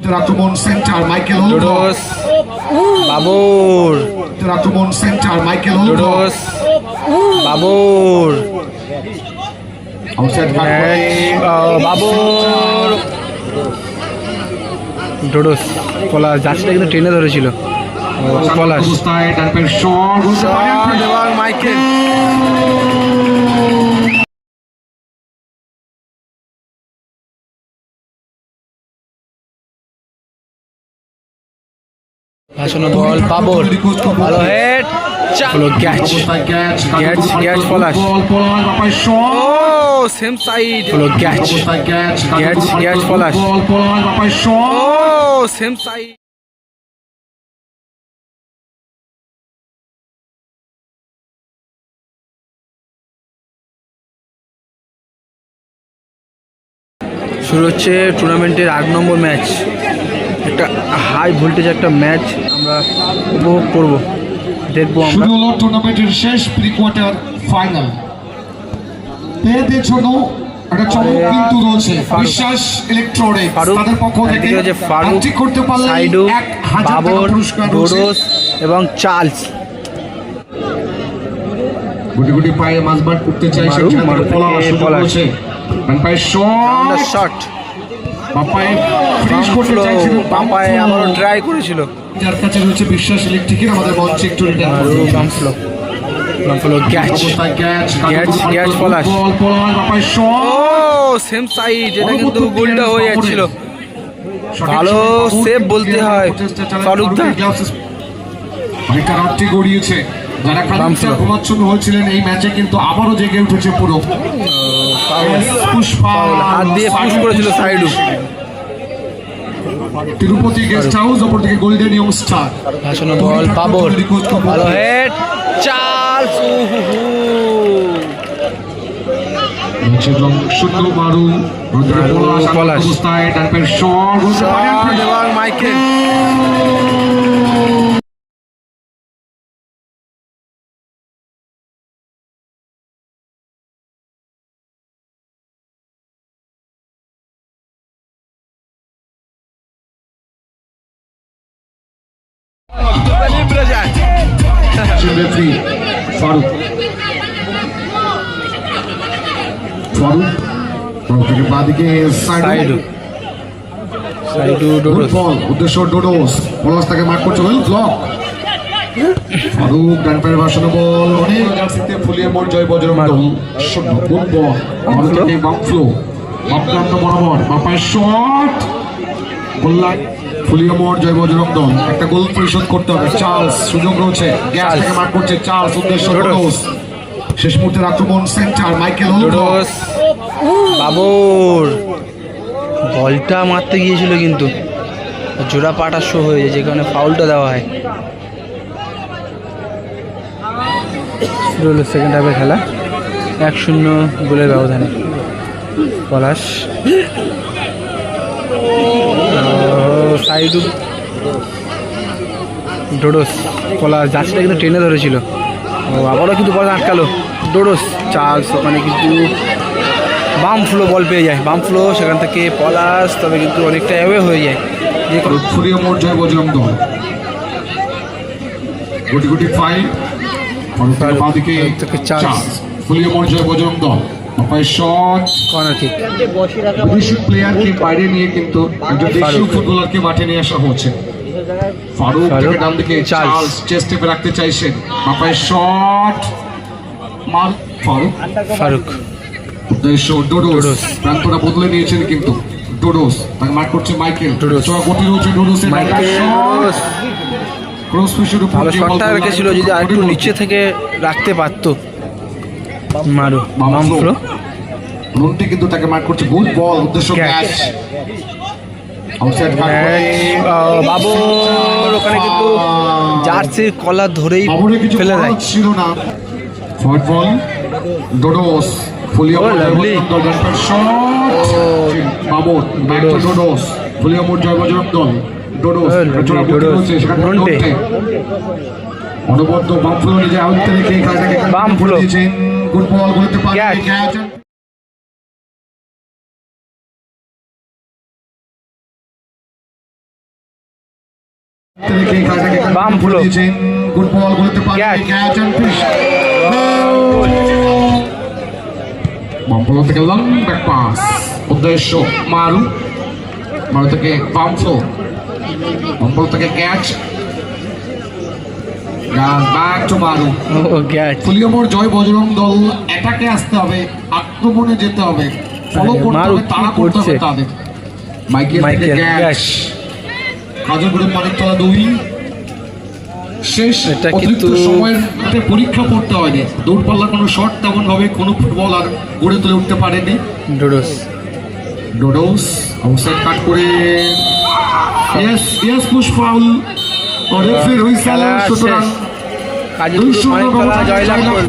আক্রমণ centre Michael ডোডোস বাবুর আক্রমণ সেন্টার মাইকেল ডোডোস বাবুর বাবুর ডোডোস পলাশ যাচ্ছিটা কিন্তু ট্রেনে ধরেছিল। পলাশ মাইকেল ভাসানো বল বাবর ভালো হেড হলো ক্যাচ ক্যাচ ক্যাচ, পলাশ। ও সেম সাইড হলো catch catch catch, Palash. Ball Palash ও সেম সাইড শুরু হচ্ছে টুর্নামেন্টের আট নম্বর ম্যাচ একটা হাই ভোল্টেজ একটা ম্যাচ আমরা উপভোগ করব দেখব আমরা। টুর্নামেন্টের শেষ প্রি কোয়ার্টার ফাইনাল জন্য একটা চমক কিন্তু রয়েছে। বিশ্বাস তাদের পক্ষ থেকে ফারুক করতে পারলে সাইডু বাবর এবং চার্লস। গুটি গুটি পায়ে মাঝবার করতে সেখানে শট শট বাম পায়ে ফিনিশ করতে চাইছিল বাম আমারও ট্রাই করেছিল। যার কাছে রয়েছে বিশ্বাস ইলেকট্রিকের আমাদের মঞ্চে একটু return catch catch catch, Palash. Shot same side এটা কিন্তু গোলটা হয়ে যাচ্ছিল। ভালো save বলতে হয়। ফারুক দা। গড়িয়েছে। যারা খানিকটা। ঘুমাচ্ছন্ন হয়েছিলেন এই ম্যাচে কিন্তু আবারও জেগে উঠেছে পুরো। পুষ্পা হাত দিয়ে পুশ করেছিল সাইডু। তিরুপতি গেস্ট হাউস ওপর থেকে গোল্ডেন ইয়ং স্টার। ভাসানো বল বাবর ভালো হেড চার্লস উহুহু। নিচে মারু রোদ্রে পলাশ অবস্থায় ডান শট রোদ্রে এবং মাইকেল রেফারি ফারুক ফারুক থেকে বাদিকে সাইড। উদ্দেশ্য ডোডোস। পলাশ তাকে মার্ক করছে ব্লক ফারুক ডান পায়ের ভাসানো বল অনেক জার্সিতে ফুলিয়ে মোড় জয় বজরং দল। শূন্য গুড বল আমাদের বাম ফ্লো বামপ্রান্ত বরাবর বাপায় শট গোল্লা ফুলিয়ে মোড় জয় বজরং দল একটা গোল পরিশোধ করতে হবে। চার্লস সুযোগ রয়েছে। গ্যাস থেকে মার্ক করছে চার্লস উদ্দেশ্য ডোডোস। ডোডোস শেষ মুহূর্তের আক্রমণ সেন্টার মাইকেল হলুদ বাবর। বলটা মারতে গিয়েছিল কিন্তু। জোড়া পাটা শো হয়ে যায় যেখানে ফাউলটা দেওয়া হয়। শুরু হলো সেকেন্ড হাফের খেলা। এক শূন্য গোলের ব্যবধানে। পলাশ। সাইডু ডোডোস। পলাশ যাচ্ছিটা কিন্তু ট্রেনে ধরেছিল। ও আবারও কিন্তু বল আটকালো। ডোডোস চার্লস ওখানে কিন্তু বাম ফ্লো বল পেয়ে যায়। বাম ফ্লো সেখান থেকে পলাশ তবে কিন্তু অনেকটা অ্যাওয়ে হয়ে যায়। যে মোড় জয় বজরং দল গুটি গুটি থেকে চার্লস। ফুলিয়ে মোড় জয় বজরং দল শট কর্নার কিক বিদেশি প্লেয়ারকে বাইরে নিয়ে কিন্তু একজন দেশীয় ফারুক। ফুটবলারকে মাঠে নিয়ে আসা হচ্ছে। ফারুক ফারুক, থেকে ডান দিকে চার্লস। চার্লস চেস্টে রাখতে চাইছেন বাপায় শট মার ফারুক ফারুক ডোডোস। প্রান্তটা বদলে নিয়েছেন কিন্তু ডোডোস তাকে মার্ক করছে মাইকেল। চড়া গতি রয়েছে ডোডোসের ডোডোস ক্রস ফিশের উপর ভালো যে শটটা রেখেছিল যদি আর একটু নিচে থেকে রাখতে পারতো। মারু বাম ফ্লো। রুনটি কিন্তু তাকে মার্ক করছে গুড বল উদ্দেশ্য. ক্যাচ বাবর ওখানে কিন্তু জার্সির কলা ধরেই ফেলে দেয়। ছিল না। ডোডোস বাবর ডোডোস। জয় দল। ডোডোস ডোডোস। সেখানে। অনবদ্য বাম ফ্লো নিজে আউটতে রেখে এই খেলাটাকে বাম করে ফ্লো। দিয়েছেন গুড বল বলতে পারে Catch. ক্যাচ বাম। দিয়েছেন গুড বল বলতে পারে Catch. ক্যাচ এন্ড ফিশ বাম ফ্লো থেকে লং ব্যাক পাস উদ্দেশ্য মারু মারু থেকে বাম ফ্লো বাম ফ্লো থেকে ক্যাচ ব্যাক টু মারু ও গ্যাট ফুলিয়মোর জয় বজরং দল অ্যাটাকে আসতে হবে আক্রমণে যেতে হবে ফলো করতে হবে কি তারা করতে হবে তাদের। মাইকেল থেকে মাইকেল ক্যাচ গ্যাস কাজলপুরের মানিকতলা দুই। শেষ অতিরিক্ত সময়ের মধ্যে পরীক্ষা করতে হয়নি। দৌড়পাল্লা কোনো শট তেমন ভাবে কোনো ফুটবল আর গড়ে তুলে উঠতে পারেনি। ডোডোস ডোডোস কাট করে। ইয়েস ইয়েস হুইসেল সুতরাং। কাজী অনেক খেলা জয়লাভ